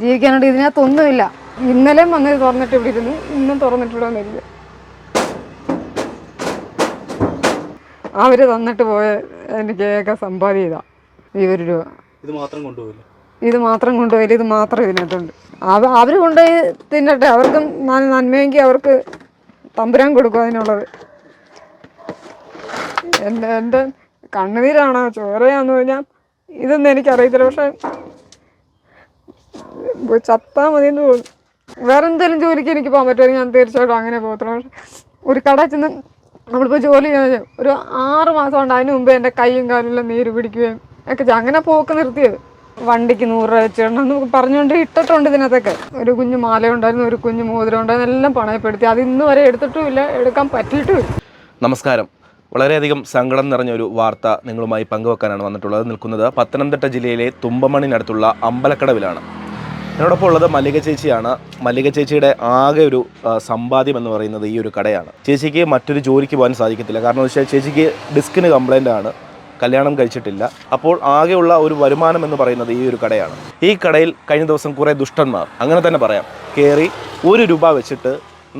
ജീവിക്കാനായിട്ട് ഇതിനകത്തൊന്നുമില്ല. ഇന്നലെയും വന്ന് തുറന്നിട്ട് ഇവിടെ ഇരുന്നു. ഇന്നും തുറന്നിട്ട് ഇവിടെ വന്നിരിക്കുക അവർ തന്നിട്ട് പോയ എനിക്ക് ഏക ഈ ഒരു രൂപ. ഇത് മാത്രം കൊണ്ടുപോയില്ല? ഇത് മാത്രം കൊണ്ടുപോയില്ല ഇത് മാത്രം ഇതിനകത്തുണ്ട്. അവ അവർ കൊണ്ടുപോയി തിന്നട്ടെ. അവർക്കും നന്മയെങ്കിൽ അവർക്ക് തമ്പുരാൻ കൊടുക്കും അതിനുള്ളത്. എന്റെ എന്റെ കണ്ണുനീരാണോ? ചോരയാന്ന് പറഞ്ഞാൽ ഇതൊന്നും എനിക്കറിയത്തില്ല. പക്ഷെ ചത്താൽ എന്ന് തോന്നുന്നു വേറെ എന്തെങ്കിലും ജോലിക്ക് എനിക്ക് പോകാൻ പറ്റുമെങ്കിൽ ഞാൻ തീർച്ചയായിട്ടും അങ്ങനെ പോകത്തുള്ളൂ. പക്ഷെ ഒരു കട ചെന്ന് നമ്മളിപ്പോൾ ജോലി ചെയ്യാൻ ഒരു ആറ് മാസം ഉണ്ട് അതിന് മുമ്പേ എന്റെ കൈയും കാലെല്ലാം നീര് പിടിക്കുകയും ഒക്കെ അങ്ങനെ പോക്ക് നിർത്തിയത്. വണ്ടിക്ക് നൂറ് രൂപ വെച്ചിടണം എന്ന് പറഞ്ഞുകൊണ്ട് ഇട്ടിട്ടുണ്ട് ഇതിനകത്തൊക്കെ. ഒരു കുഞ്ഞു മാല ഉണ്ടായിരുന്നു ഒരു കുഞ്ഞു മോതിരം ഉണ്ടായിരുന്നു എല്ലാം പണയപ്പെടുത്തി. അത് ഇന്ന് വരെ എടുത്തിട്ടുമില്ല എടുക്കാൻ പറ്റിയിട്ടുമില്ല. നമസ്കാരം. വളരെയധികം സങ്കടം നിറഞ്ഞ ഒരു വാർത്ത നിങ്ങളുമായി പങ്കുവെക്കാനാണ് വന്നിട്ടുള്ളത്. നിൽക്കുന്നത് പത്തനംതിട്ട ജില്ലയിലെ തുമ്പമണിനടുത്തുള്ള അമ്പലക്കടവിലാണ്. എന്നോടൊപ്പം ഉള്ളത് മല്ലിക ചേച്ചിയാണ്. മല്ലിക ചേച്ചിയുടെ ആകെ ഒരു സമ്പാദ്യം എന്ന് പറയുന്നത് ഈ ഒരു കടയാണ്. ചേച്ചിക്ക് മറ്റൊരു ജോലിക്ക് പോകാൻ സാധിക്കത്തില്ല. കാരണം എന്ന് വെച്ചാൽ ചേച്ചിക്ക് ഡിസ്കിന് കംപ്ലൈന്റ് ആണ്. കല്യാണം കഴിച്ചിട്ടില്ല. അപ്പോൾ ആകെയുള്ള ഒരു വരുമാനം എന്ന് പറയുന്നത് ഈ ഒരു കടയാണ്. ഈ കടയിൽ കഴിഞ്ഞ ദിവസം കുറേ ദുഷ്ടന്മാർ അങ്ങനെ തന്നെ പറയാം കയറി ഒരു രൂപ വെച്ചിട്ട്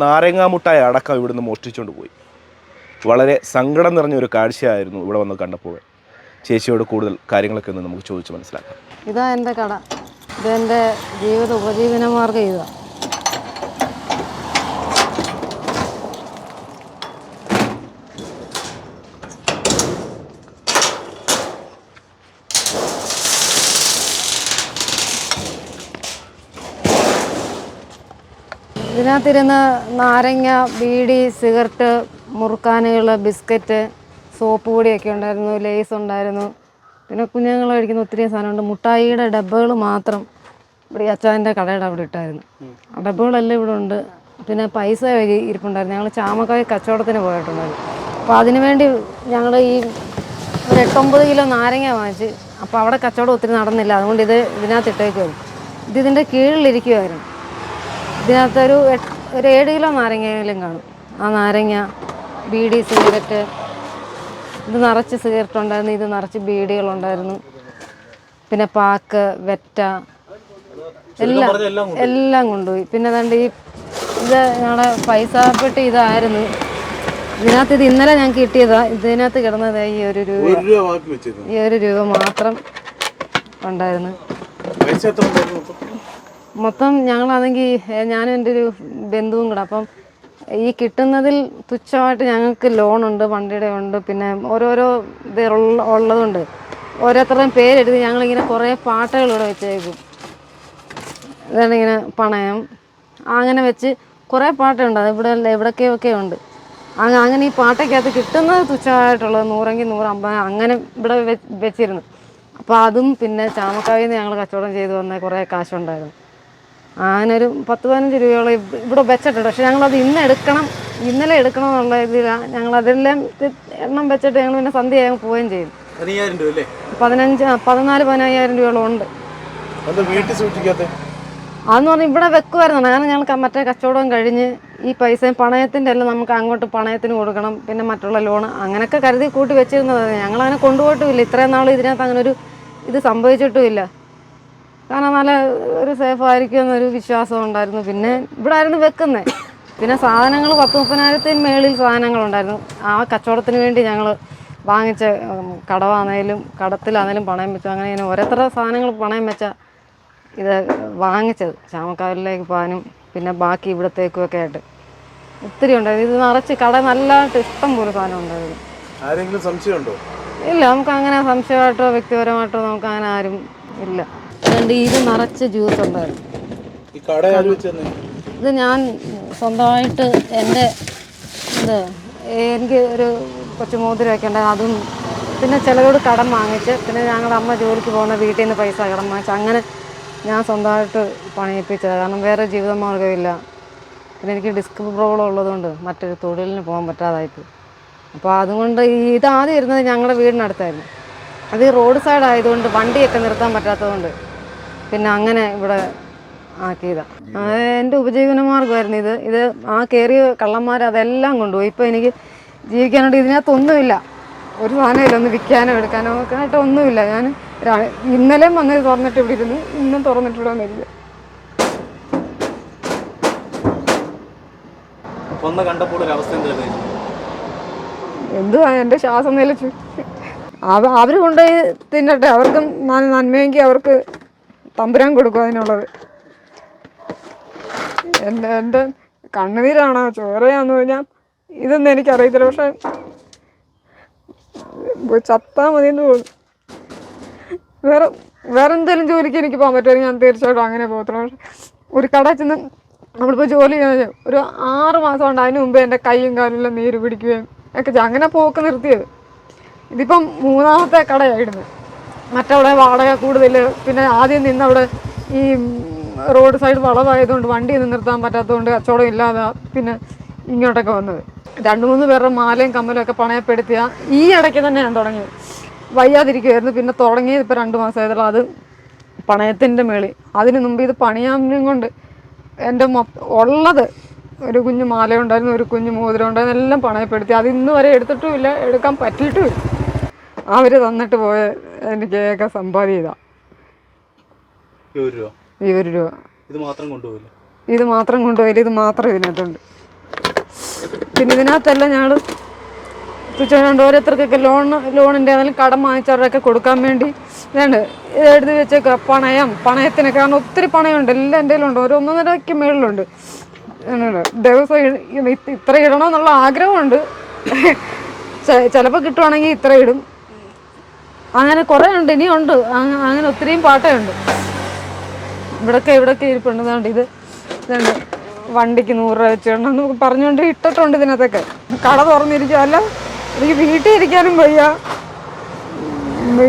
നാരങ്ങാമുട്ടായ അടക്കം ഇവിടുന്ന് മോഷ്ടിച്ചുകൊണ്ട് പോയി. വളരെ സങ്കടം നിറഞ്ഞ ഒരു കാഴ്ചയായിരുന്നു ഇവിടെ വന്ന് കണ്ടപ്പോൾ. ചേച്ചിയോട് കൂടുതൽ കാര്യങ്ങളൊക്കെ ഒന്ന് നമുക്ക് ചോദിച്ച് മനസ്സിലാക്കാം. ഇതാ എന്റെ കട. ഇതെന്റെ ജീവിത ഉപജീവന മാർഗം ഇതാ. ഇതിനകത്തിരുന്ന് നാരങ്ങ ബീഡി സിഗരറ്റ് മുറുക്കാനുകൾ ബിസ്ക്കറ്റ് സോപ്പ് പൊടിയൊക്കെ ഉണ്ടായിരുന്നു ലേസ് ഉണ്ടായിരുന്നു. പിന്നെ കുഞ്ഞുങ്ങൾ കഴിക്കുന്ന ഒത്തിരി സാധനമുണ്ട് മുട്ടായിയുടെ ഡബ്ബകൾ മാത്രം ഇവിടെ അച്ചാന്റെ കടയുടെ അവിടെ ഇട്ടായിരുന്നു. ആ ഡബ്ബകളെല്ലാം ഇവിടെ ഉണ്ട്. പിന്നെ പൈസ വഴി ഇരിപ്പുണ്ടായിരുന്നു. ഞങ്ങൾ ചാമക്കായ കച്ചവടത്തിന് പോയിട്ടുണ്ടായിരുന്നു. അപ്പോൾ അതിനു വേണ്ടി ഞങ്ങൾ ഈ ഒരു എട്ടൊമ്പത് കിലോ നാരങ്ങ വാങ്ങിച്ച് അപ്പോൾ അവിടെ കച്ചവടം ഒത്തിരി നടന്നില്ല. അതുകൊണ്ട് ഇത് ഇതിനകത്ത് ഇട്ടേക്കുമായിരുന്നു ഇത് ഇതിന്റെ കീഴിലിരിക്കുമായിരുന്നു ഇതിനകത്തൊരു ഒരു ഏഴ് കിലോ നാരങ്ങയെങ്കിലും കാണും. ആ നാരങ്ങ ബീഡി സിഗരറ്റ് ഇത് നിറച്ച് സിഗരറ്റ് ഉണ്ടായിരുന്നു ഇത് നിറച്ച് ബീഡികളുണ്ടായിരുന്നു. പിന്നെ പാക്ക് വെറ്റ എല്ലാം എല്ലാം കൊണ്ടുപോയി. പിന്നെ അതുകൊണ്ട് ഈ ഇത് ഞങ്ങളുടെ പൈസ പെട്ടി ഇതായിരുന്നു. ഇതിനകത്ത് ഇത് ഇന്നലെ ഞാൻ കിട്ടിയതാ. ഇതിനകത്ത് കിടന്നത് ഈ ഒരു രൂപ. ഈ ഒരു രൂപ മാത്രം ഉണ്ടായിരുന്നു. മൊത്തം? ഞങ്ങളാണെങ്കിൽ ഞാനും എന്റെ ഒരു ബന്ധുവും കൂടെ. അപ്പം ഈ കിട്ടുന്നതിൽ തുച്ഛമായിട്ട് ഞങ്ങൾക്ക് ലോണുണ്ട് വണ്ടിയുടെ ഉണ്ട് പിന്നെ ഓരോരോ ഇത് ഉള്ളതുണ്ട്. ഓരോരുത്തരുടെയും പേരെഴുതി ഞങ്ങളിങ്ങനെ കുറേ പാട്ടുകൾ ഇവിടെ വെച്ചേക്കും. ഇതാണ് ഇങ്ങനെ പണയം. അങ്ങനെ വെച്ച് കുറേ പാട്ടുണ്ട് അത് ഇവിടെ എവിടൊക്കെയൊക്കെ ഉണ്ട്. അങ്ങ- അങ്ങനെ ഈ പാട്ടയ്ക്കകത്ത് കിട്ടുന്നത് തുച്ഛമായിട്ടുള്ളത് നൂറെങ്കിൽ നൂറ് അമ്പത് അങ്ങനെ ഇവിടെ വെച്ചിരുന്നു. അപ്പോൾ അതും പിന്നെ ചാമക്കാവിൽ ഞങ്ങൾ കച്ചവടം ചെയ്തു വന്ന കുറേ കാശുണ്ടായിരുന്നു. ഒരു പത്ത് പതിനഞ്ച് രൂപയോളം ഇവിടെ വെച്ചിട്ടുണ്ട്. പക്ഷെ ഞങ്ങളത് ഇന്ന് എടുക്കണം ഇന്നലെ എടുക്കണം എന്നുള്ള ഇതിലാണ് ഞങ്ങൾ അതെല്ലാം എണ്ണം വെച്ചിട്ട് ഞങ്ങൾ പിന്നെ സന്ധ്യയാകും പോവുകയും ചെയ്യും. പതിനയ്യായിരം രൂപ അല്ലേ? പതിനഞ്ച് പതിനാല് പതിനയ്യായിരം രൂപയോളം ഉണ്ട്. അതെന്ന് പറഞ്ഞാൽ ഇവിടെ വെക്കുമായിരുന്നു കാരണം ഞങ്ങൾക്ക് മറ്റേ കച്ചവടം കഴിഞ്ഞ് ഈ പൈസയും പണയത്തിന്റെ എല്ലാം നമുക്ക് അങ്ങോട്ട് പണയത്തിന് കൊടുക്കണം പിന്നെ മറ്റുള്ള ലോൺ അങ്ങനെയൊക്കെ കരുതി കൂട്ടി വെച്ചിരുന്നത്. ഞങ്ങളങ്ങനെ കൊണ്ടുപോയിട്ടുമില്ല. ഇത്രയും നാൾ ഇതിനകത്ത് അങ്ങനെ ഒരു ഇത് സംഭവിച്ചിട്ടുമില്ല. കാരണം നല്ല ഒരു സേഫ് ആയിരിക്കും എന്നൊരു വിശ്വാസം ഉണ്ടായിരുന്നു. പിന്നെ ഇവിടെ ആയിരുന്നു വെക്കുന്നത് പിന്നെ സാധനങ്ങൾ പത്ത് മുപ്പതിനായിരത്തിന് മേളിൽ സാധനങ്ങളുണ്ടായിരുന്നു. ആ കച്ചവടത്തിന് വേണ്ടി ഞങ്ങൾ വാങ്ങിച്ച കടവാന്നേലും കടവാണേലും കടത്തിലാണേലും പണയം വെച്ചു. അങ്ങനെ ഇങ്ങനെ ഓരോത്തര സാധനങ്ങൾ പണയം വെച്ച ഇത് വാങ്ങിച്ചത്. ചാമക്കാവിലേക്ക് പോകാനും പിന്നെ ബാക്കി ഇവിടത്തേക്കും ഒക്കെ ആയിട്ട്. ഒത്തിരി ഉണ്ടായിരുന്നു. ഇത് നിറച്ച് കട നല്ല ഇഷ്ടം പോലെ സാധനം ഉണ്ടായിരുന്നു. ആരെങ്കിലും സംശയമുണ്ടോ? ഇല്ല നമുക്ക് അങ്ങനെ സംശയമായിട്ടോ വ്യക്തിപരമായിട്ടോ നമുക്ക് അങ്ങനെ ആരും ഇല്ല. അതുകൊണ്ട് ഇത് നിറച്ച് ജ്യൂസ് ഉണ്ടായിരുന്നു. ഇത് ഞാൻ സ്വന്തമായിട്ട് എന്റെ ഇത് എനിക്ക് ഒരു കൊച്ചു മോതിരമൊക്കെ ഉണ്ടായി അതും പിന്നെ ചിലരോട് കടം വാങ്ങിച്ച് പിന്നെ ഞങ്ങളുടെ അമ്മ ജോലിക്ക് പോകുന്ന വീട്ടിൽ നിന്ന് പൈസ കടം വാങ്ങിച്ച് അങ്ങനെ ഞാൻ സ്വന്തമായിട്ട് പണിയിപ്പിച്ചത് കാരണം വേറെ ജീവിതമാർഗമില്ല പിന്നെ എനിക്ക് ഡിസ്ക് പ്രോബ്ലം ഉള്ളതുകൊണ്ട് മറ്റൊരു തൊഴിലിന് പോകാൻ പറ്റാതായിപ്പോയി. അപ്പോൾ അതുകൊണ്ട് ഈ ഇതാദ്യം ഇരുന്നത് ഞങ്ങളുടെ വീടിനടുത്തായിരുന്നു. അത് ഈ റോഡ് സൈഡ് ആയതുകൊണ്ട് വണ്ടിയൊക്കെ നിർത്താൻ പറ്റാത്തതുകൊണ്ട് പിന്നെ അങ്ങനെ ഇവിടെ ആക്കിയതാണ് എന്റെ ഉപജീവനമാർഗമായിരുന്നു ഇത്. ഇത് ആ കയറിയ കള്ളന്മാർ അതെല്ലാം കൊണ്ടുപോയി. ഇപ്പോൾ എനിക്ക് ജീവിക്കാനായിട്ട് ഇതിനകത്തൊന്നുമില്ല. ഒരു സാധനമില്ല ഒന്ന് വിൽക്കാനോ എടുക്കാനോ ഒക്കെ ആയിട്ട് ഒന്നുമില്ല. ഞാൻ ഇന്നലെയും വന്ന് തുറന്നിട്ട് ഇവിടെ ഇരുന്ന് ഇന്നും തുറന്നിട്ട് ഇവിടെ വന്നിരിക്കും എന്തുവാ എന്റെ ശ്വാസം നിലച്ചു. അവർ കൊണ്ടുപോയി തിന്നട്ടെ. അവർക്കും നന്മയെങ്കിൽ അവർക്ക് തമ്പുരാൻ കൊടുക്കും അതിനുള്ളത്. എന്റെ എന്റെ കണ്ണുനീരാണോ ചോരയാന്ന് പറഞ്ഞാൽ ഇതൊന്നും എനിക്കറിയത്തില്ല. പക്ഷെ ചത്താൽ മതി എന്ന് തോന്നുന്നു. വേറെ വേറെ എന്തെങ്കിലും ജോലിക്ക് എനിക്ക് പോകാൻ പറ്റുമെങ്കിൽ ഞാൻ തീർച്ചയായിട്ടും അങ്ങനെ പോകത്തുള്ളൂ. പക്ഷെ ഒരു കട ചെന്ന് നമ്മളിപ്പോൾ ജോലി ചെയ്യുന്ന ഒരു ആറ് മാസം കൊണ്ട് അതിന് മുമ്പ് എന്റെ കൈയും കാലും എല്ലാം നീര് പിടിക്കുകയും ഒക്കെ അങ്ങനെ പോക്ക് നിർത്തിയത്. ഇതിപ്പം മൂന്നാമത്തെ കടയായിരുന്നു മറ്റവിടെ വാടക കൂടുതൽ പിന്നെ ആദ്യം നിന്നവിടെ ഈ റോഡ് സൈഡ് വളവായതുകൊണ്ട് വണ്ടി നിർത്താൻ പറ്റാത്തതുകൊണ്ട് കച്ചവടം ഇല്ലാതെ പിന്നെ ഇങ്ങോട്ടൊക്കെ വന്നത്. രണ്ട് മൂന്ന് പേരുടെ മാലയും കമ്മലും ഒക്കെ പണയപ്പെടുത്തിയ ഈ ഇടയ്ക്ക് തന്നെ ഞാൻ തുടങ്ങിയത് വയ്യാതിരിക്കുമായിരുന്നു പിന്നെ തുടങ്ങിയത് ഇപ്പോൾ രണ്ട് മാസമായതുള്ള അത് പണയത്തിന്റെ മേളി. അതിന് മുമ്പ് ഇത് പണിയാനും കൊണ്ട് എന്റെ ഉള്ളത് ഒരു കുഞ്ഞു മാല ഉണ്ടായിരുന്നു ഒരു കുഞ്ഞു മോതിരം ഉണ്ടായിരുന്നു എല്ലാം പണയപ്പെടുത്തി. അത് ഇന്ന് വരെ എടുത്തിട്ടുമില്ല എടുക്കാൻ പറ്റിയിട്ടുമില്ല. അവർ തന്നിട്ട് പോയ എനിക്ക് ഏക സമ്പാദ്യം ഇതാ. ഒരു രൂപ. ഈ ഒരു രൂപ. ഇത് മാത്രം കൊണ്ടുപോകില്ല ഇത് മാത്രം കൊണ്ടുപോയില്ല ഇത് മാത്രം ഇതിനകത്തുണ്ട്. പിന്നെ ഇതിനകത്തല്ല ഞങ്ങൾ തുച്ഛണ്ട് ഓരോരുത്തർക്കൊക്കെ ലോൺ ലോണിന്റെ ആണെങ്കിലും കടം വാങ്ങിച്ചവരൊക്കെ കൊടുക്കാൻ വേണ്ടി ഇതാണ്. ഇത് എഴുതി വെച്ചേക്കുക പണയം പണയത്തിനൊക്കെ. കാരണം ഒത്തിരി പണയമുണ്ട് എല്ലാം എന്റെ കയ്യിലുണ്ട്. ഒരു ഒന്നൊന്നരയ്ക്ക് മേളിലുണ്ട്. ദിവസം ഇത്ര ഇടണമെന്നുള്ള ആഗ്രഹമുണ്ട്. ചിലപ്പോൾ കിട്ടുവാണെങ്കിൽ ഇത്ര ഇടും. അങ്ങനെ കുറേ ഉണ്ട് ഇനിയുണ്ട് അങ്ങനെ ഒത്തിരിയും പാട്ടേ ഉണ്ട്. ഇവിടൊക്കെ ഇവിടൊക്കെ ഇരിപ്പുണ്ട് ഇത് ഇതുണ്ട് വണ്ടിക്ക് നൂറ് രൂപ വെച്ച് എന്നൊക്കെ പറഞ്ഞുകൊണ്ട് ഇട്ടിട്ടുണ്ട് ഇതിനകത്തൊക്കെ. കട തുറന്നിരിക്കുക അല്ല എനിക്ക് വീട്ടിൽ ഇരിക്കാനും വയ്യ.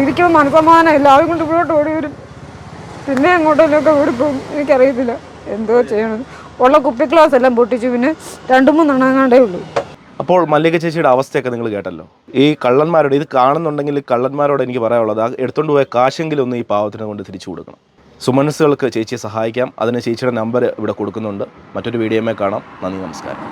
ഇരിക്കുമ്പോൾ മനസ്സമാനമില്ല അത് കൊണ്ട് ഇവിടോട്ട് ഓടി വരും. പിന്നെ എങ്ങോട്ടെങ്കിലുമൊക്കെ ഓടി പോകും. എനിക്കറിയത്തില്ല. എന്തോ ചെയ്യണത് ഉള്ള കുപ്പി ഗ്ലാസ് എല്ലാം പൊട്ടിച്ചു. പിന്നെ രണ്ട് മൂന്നെണ്ണം കണ്ടേ ഉള്ളൂ. അപ്പോൾ മല്ലിക ചേച്ചിയുടെ അവസ്ഥയൊക്കെ നിങ്ങൾ കേട്ടല്ലോ. ഈ കള്ളന്മാരോട് ഇത് കാണുന്നുണ്ടെങ്കിൽ കള്ളന്മാരോട് എനിക്ക് പറയാനുള്ളത് എടുത്തുകൊണ്ട് പോയ കാശെങ്കിലും ഒന്ന് ഈ പാവത്തിനെ കൊണ്ട് തിരിച്ചു കൊടുക്കണം. സുമനസ്സുകൾക്ക് ചേച്ചിയെ സഹായിക്കാം. അതിന് ചേച്ചിയുടെ നമ്പർ ഇവിടെ കൊടുക്കുന്നുണ്ട്. മറ്റൊരു വീഡിയോമേ കാണാം. നന്ദി നമസ്കാരം.